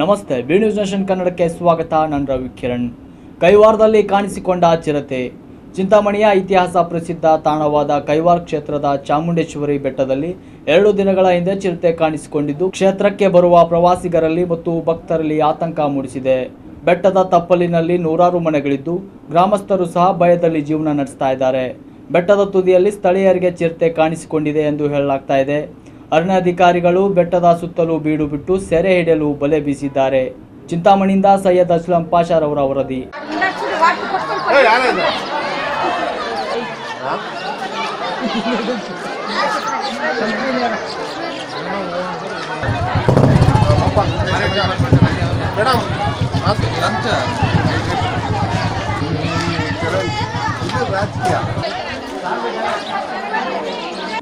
ನಮಸ್ತೆ, B news nation ಕನ್ನಡಕ್ಕೆ ಸ್ವಾಗತ. ನಾನು ರವಿ ಕಿರಣ್. ಕೈವಾರದಲ್ಲಿ ಕಾಣಿಸಿಕೊಂಡ ಚಿರತೆ. ಚಿಂತಾಮಣಿಯ ಇತಿಹಾಸ ಪ್ರಸಿದ್ಧ ತಾಣವಾದ ಕೈವಾರ್ ಕ್ಷೇತ್ರದ ಚಾಮುಂಡೇಶ್ವರಿ ಬೆಟ್ಟದಲ್ಲಿ ಎರಡು ದಿನಗಳ ಹಿಂದೆ ಚಿರತೆ ಕಾಣಿಸಿಕೊಂಡಿದ್ದು, ಕ್ಷೇತ್ರಕ್ಕೆ ಬರುವ ಪ್ರವಾಸಿಗರಲ್ಲಿ ಮತ್ತು ಭಕ್ತರಲ್ಲಿ ಆತಂಕ ಮೂಡಿಸಿದೆ. ಬೆಟ್ಟದ ತಪ್ಪಲಿನಲ್ಲಿ ನೂರಾರು ಮನೆಗಳಿದ್ದು, ಗ್ರಾಮಸ್ಥರು ಸಹ ಭಯದಲ್ಲಿ ಜೀವನ ನಡೆಸ್ತಾ ಇದ್ದಾರೆ. ಬೆಟ್ಟದ ತುದಿಯಲ್ಲಿ ಸ್ಥಳೀಯರಿಗೆ ಚಿರತೆ ಕಾಣಿಸಿಕೊಂಡಿದೆ ಎಂದು ಹೇಳಲಾಗ್ತಾ ಇದೆ. ಅರಣ್ಯಾಧಿಕಾರಿಗಳು ಬೆಟ್ಟದ ಸುತ್ತಲೂ ಬೀಡು ಬಿಟ್ಟು ಸೆರೆ ಹಿಡಿಯಲು ಬಲೆ ಬೀಸಿದ್ದಾರೆ. ಚಿಂತಾಮಣಿಯಿಂದ ಸೈಯದ್ ಅಸ್ಲಂ ಅವರ ವರದಿ. ರಾಜಕೀಯ